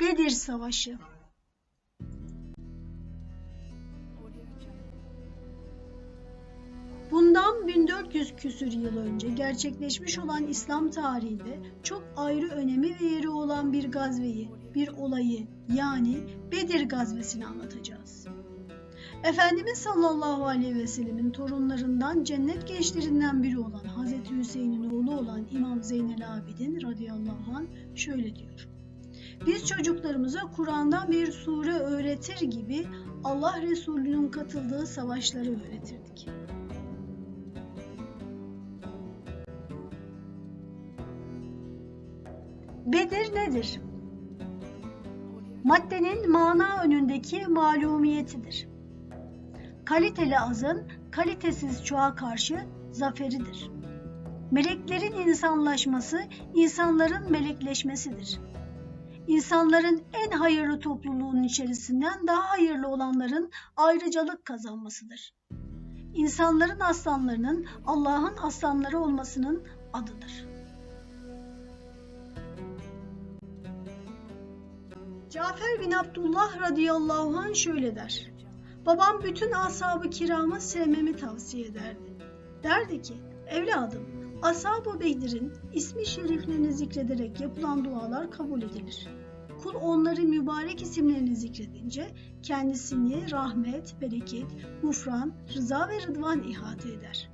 Bedir Savaşı Bundan 1400 küsür yıl önce gerçekleşmiş olan İslam tarihinde çok ayrı önemi ve yeri olan bir gazveyi, bir olayı yani Bedir gazvesini anlatacağız. Efendimiz sallallahu aleyhi ve sellemin torunlarından cennet gençlerinden biri olan Hazreti Hüseyin'in oğlu olan İmam Zeynel Abidin radıyallahu anh şöyle diyor. Biz çocuklarımıza Kur'an'dan bir sure öğretir gibi Allah Resulü'nün katıldığı savaşları öğretirdik. Bedir nedir? Maddenin mana önündeki malumiyetidir. Kaliteli azın kalitesiz çoğa karşı zaferidir. Meleklerin insanlaşması insanların melekleşmesidir. İnsanların en hayırlı topluluğun içerisinden daha hayırlı olanların ayrıcalık kazanmasıdır. İnsanların aslanlarının Allah'ın aslanları olmasının adıdır. Cafer bin Abdullah radıyallahu anh şöyle der. Babam bütün ashab-ı kirama sevmemi tavsiye ederdi. Derdi ki, evladım, ashab-ı Bedir'in ismi şeriflerini zikrederek yapılan dualar kabul edilir. Kul onların mübarek isimlerini zikredince kendisini rahmet, bereket, gufran, rıza ve rıdvan ihate eder.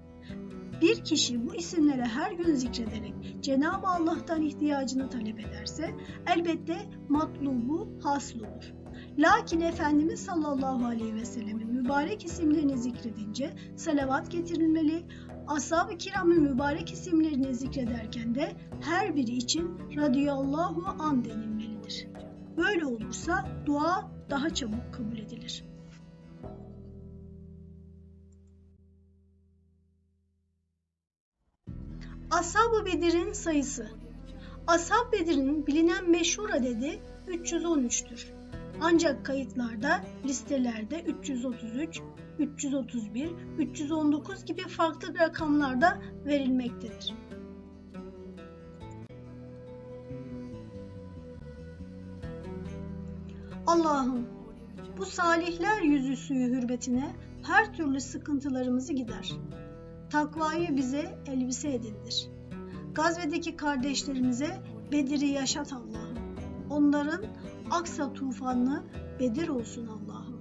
Bir kişi bu isimlere her gün zikrederek Cenab-ı Allah'tan ihtiyacını talep ederse elbette matlubu hasıl olur. Lakin Efendimiz sallallahu aleyhi ve sellemin mübarek isimlerini zikredince salavat getirilmeli, ashab-ı kiramın mübarek isimlerini zikrederken de her biri için radıyallahu an denilmelidir. Böyle olursa dua daha çabuk kabul edilir. Ashab-ı Bedir'in sayısı Ashab Bedir'in bilinen meşhur adedi 313'tür. Ancak kayıtlarda, listelerde 333, 331, 319 gibi farklı rakamlarda verilmektedir. Allah'ım bu salihler yüzü suyu hürmetine her türlü sıkıntılarımızı gider. Takvayı bize elbise edindir. Gazvedeki kardeşlerimize Bedir'i yaşat Allah'ım. Onların Aksa tufanlı Bedir olsun Allah'ım.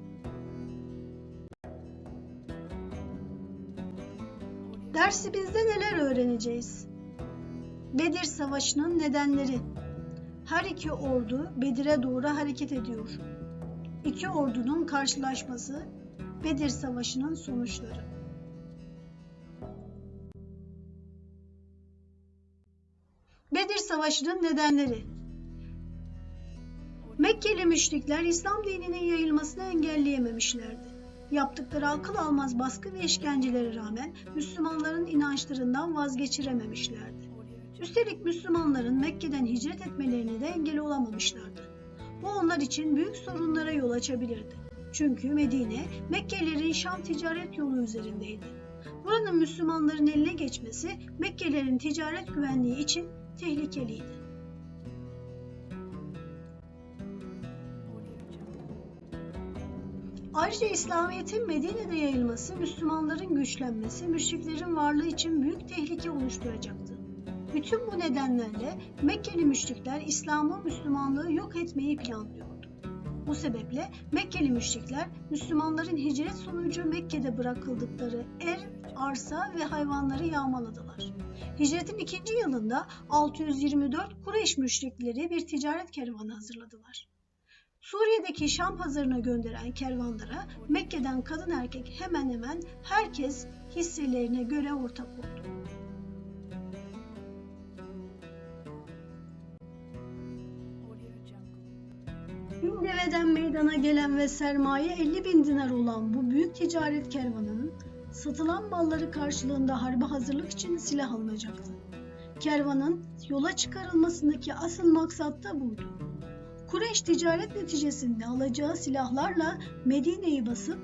Dersimizde neler öğreneceğiz? Bedir Savaşı'nın nedenleri. Her iki ordu Bedir'e doğru hareket ediyor. İki ordunun karşılaşması Bedir Savaşı'nın sonuçları. Bedir Savaşı'nın nedenleri Mekkeli müşrikler İslam dininin yayılmasını engelleyememişlerdi. Yaptıkları akıl almaz baskı ve işkencelere rağmen Müslümanların inançlarından vazgeçirememişlerdi. Üstelik Müslümanların Mekke'den hicret etmelerine de engel olamamışlardı. Bu onlar için büyük sorunlara yol açabilirdi. Çünkü Medine, Mekkelilerin Şam ticaret yolu üzerindeydi. Buranın Müslümanların eline geçmesi Mekkelilerin ticaret güvenliği için tehlikeliydi. Ayrıca İslamiyet'in Medine'de yayılması, Müslümanların güçlenmesi, müşriklerin varlığı için büyük tehlike oluşturacaktı. Bütün bu nedenlerle Mekkeli müşrikler İslam'ı, Müslümanlığı yok etmeyi planlıyordu. Bu sebeple Mekkeli müşrikler Müslümanların hicret sonucu Mekke'de bırakıldıkları er, arsa ve hayvanları yağmaladılar. Hicretin ikinci yılında 624 Kureyş müşrikleri bir ticaret kervanı hazırladılar. Suriye'deki Şam pazarına gönderen kervanlara Mekke'den kadın erkek hemen hemen herkes hisselerine göre ortak oldu. Bin deveden meydana gelen ve sermaye 50 bin dinar olan bu büyük ticaret kervanının satılan malları karşılığında harbe hazırlık için silah alınacaktı. Kervanın yola çıkarılmasındaki asıl maksat da buydu. Kureyş ticaret neticesinde alacağı silahlarla Medine'yi basıp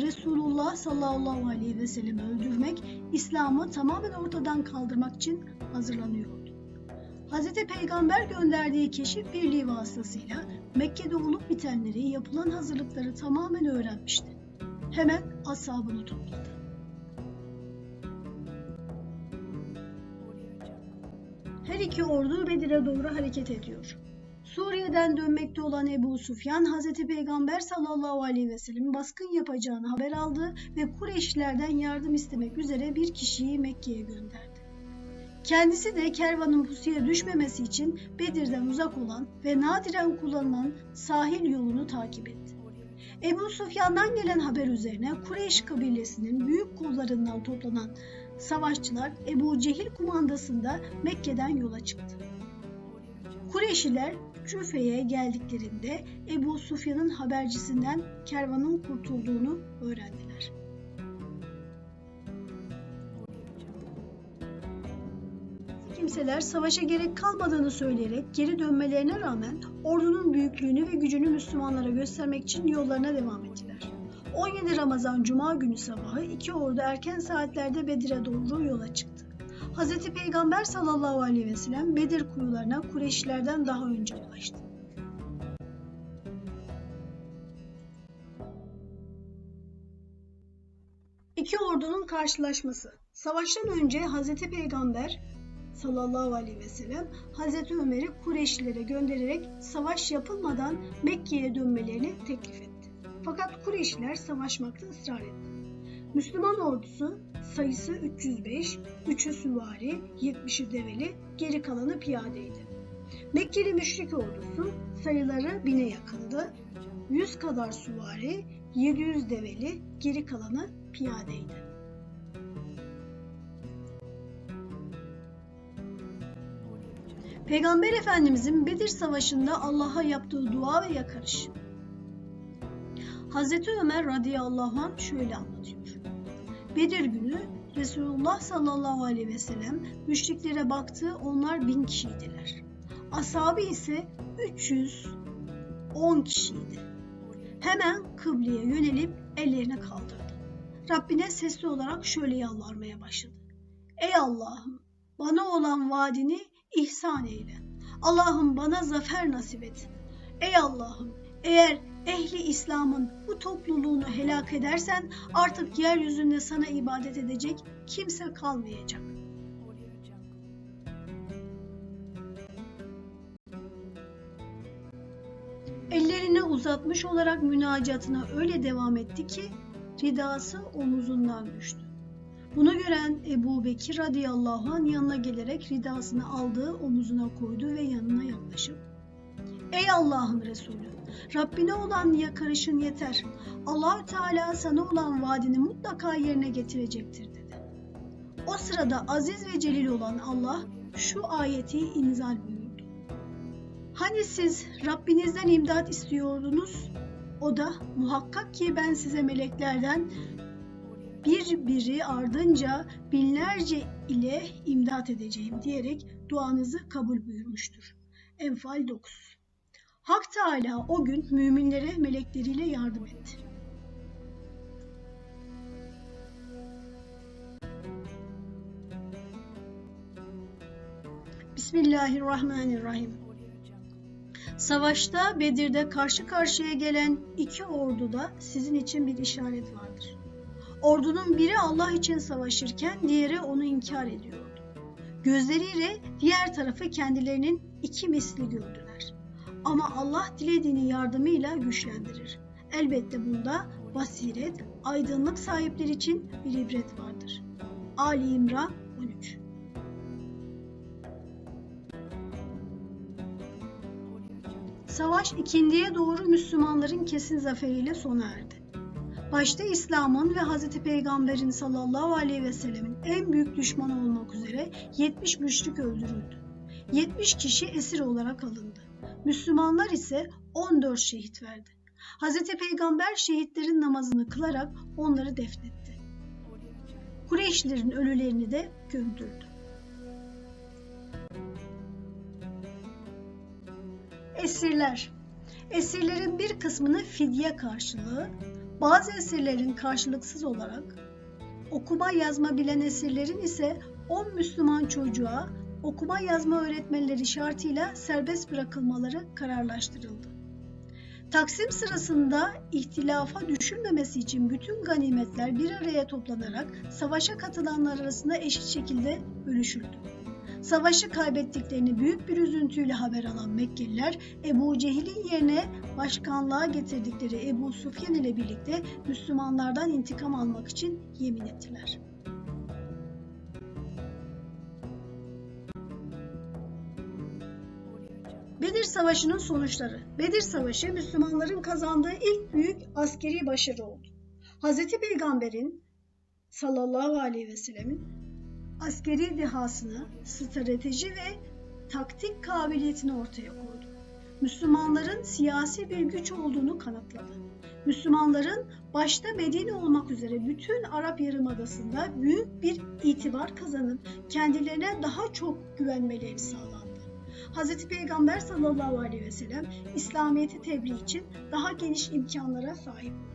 Resulullah sallallahu aleyhi ve sellem'i öldürmek, İslam'ı tamamen ortadan kaldırmak için hazırlanıyordu. Hz. Peygamber gönderdiği keşif birliği vasıtasıyla Mekke'de olup bitenleri, yapılan hazırlıkları tamamen öğrenmişti. Hemen ashabını topladı. Her iki ordu Bedir'e doğru hareket ediyor. Suriye'den dönmekte olan Ebu Sufyan, Hz. Peygamber sallallahu aleyhi ve sellem'in baskın yapacağını haber aldı ve Kureyşlilerden yardım istemek üzere bir kişiyi Mekke'ye gönderdi. Kendisi de kervanın pusuya düşmemesi için Bedir'den uzak olan ve nadiren kullanılan sahil yolunu takip etti. Ebu Sufyan'dan gelen haber üzerine Kureyş kabilesinin büyük kollarından toplanan savaşçılar Ebu Cehil kumandasında Mekke'den yola çıktı. Kureyşliler Cüfe'ye geldiklerinde Ebu Sufyan'ın habercisinden kervanın kurtulduğunu öğrendiler. Kimseler savaşa gerek kalmadığını söyleyerek geri dönmelerine rağmen ordunun büyüklüğünü ve gücünü Müslümanlara göstermek için yollarına devam ettiler. 17 Ramazan Cuma günü sabahı iki ordu erken saatlerde Bedir'e doğru yola çıktı. Hz. Peygamber sallallahu aleyhi ve sellem Bedir kuyularına Kureyşlilerden daha önce ulaştı. İki ordunun karşılaşması. Savaştan önce Hz. Peygamber sallallahu aleyhi ve sellem Hz. Ömer'i Kureyşlilere göndererek savaş yapılmadan Mekke'ye dönmelerini teklif etti. Fakat Kureyşliler savaşmakta ısrar etti. Müslüman ordusu sayısı 305, 3'ü süvari, 70'i develi, geri kalanı piyadeydi. Mekkeli müşrik ordusu sayıları bine yakındı. 100 kadar süvari, 700 develi, geri kalanı piyadeydi. Peygamber Efendimizin Bedir Savaşı'nda Allah'a yaptığı dua ve yakarış. Hazreti Ömer radıyallahu anh şöyle anlatıyor. Bedir günü Resulullah sallallahu aleyhi ve sellem müşriklere baktı onlar bin kişiydiler. Ashabı ise 310 kişiydi. Hemen kıbleye yönelip ellerini kaldırdı. Rabbine sesli olarak şöyle yalvarmaya başladı. Ey Allah'ım bana olan vaadini ihsan eyle. Allah'ım bana zafer nasip et. Ey Allah'ım eğer ehli İslam'ın bu topluluğunu helak edersen artık yeryüzünde sana ibadet edecek kimse kalmayacak. Ellerini uzatmış olarak münacatına öyle devam etti ki ridası omuzundan düştü. Bunu gören Ebu Bekir radıyallahu anh yanına gelerek ridasını aldığı omuzuna koydu ve yanına yaklaşıp Ey Allah'ın Resulü Rabbine olan yakarışın yeter. Allahü Teala sana olan vaadini mutlaka yerine getirecektir dedi. O sırada aziz ve celil olan Allah şu ayeti inzal buyurdu. Hani siz Rabbinizden imdat istiyordunuz? O da muhakkak ki ben size meleklerden bir biri ardınca binlerce ile imdat edeceğim diyerek duanızı kabul buyurmuştur. Enfal 9 Hak Teala o gün müminlere melekleriyle yardım etti. Bismillahirrahmanirrahim. Savaşta Bedir'de karşı karşıya gelen iki orduda sizin için bir işaret vardır. Ordunun biri Allah için savaşırken diğeri onu inkar ediyordu. Gözleriyle diğer tarafı kendilerinin iki misli gördüler. Ama Allah dilediğini yardımıyla güçlendirir. Elbette bunda basiret, aydınlık sahipleri için bir ibret vardır. Ali İmran 13 Savaş ikindiye doğru Müslümanların kesin zaferiyle sona erdi. Başta İslam'ın ve Hz. Peygamber'in sallallahu aleyhi ve sellemin en büyük düşmanı olmak üzere 70 müşrik öldürüldü. 70 kişi esir olarak alındı. Müslümanlar ise 14 şehit verdi. Hz. Peygamber şehitlerin namazını kılarak onları defnetti. Kureyşlilerin ölülerini de gömdürdü. Esirler Esirlerin bir kısmını fidye karşılığı, bazı esirlerin karşılıksız olarak, okuma yazma bilen esirlerin ise 10 Müslüman çocuğa okuma yazma öğretmenleri şartıyla serbest bırakılmaları kararlaştırıldı. Taksim sırasında ihtilafa düşülmemesi için bütün ganimetler bir araya toplanarak savaşa katılanlar arasında eşit şekilde bölüşüldü. Savaşı kaybettiklerini büyük bir üzüntüyle haber alan Mekkeliler Ebu Cehil'in yerine başkanlığa getirdikleri Ebu Sufyan ile birlikte Müslümanlardan intikam almak için yemin ettiler. Bedir Savaşı'nın sonuçları. Bedir Savaşı Müslümanların kazandığı ilk büyük askeri başarı oldu. Hz. Peygamber'in sallallahu aleyhi ve sellemin askeri dehasını, strateji ve taktik kabiliyetini ortaya koydu. Müslümanların siyasi bir güç olduğunu kanıtladı. Müslümanların başta Medine olmak üzere bütün Arap Yarımadası'nda büyük bir itibar kazanıp kendilerine daha çok güvenmeleri sağlandı. Hz. Peygamber sallallahu aleyhi ve sellem İslamiyet'i tebliğ için daha geniş imkanlara sahip oldu.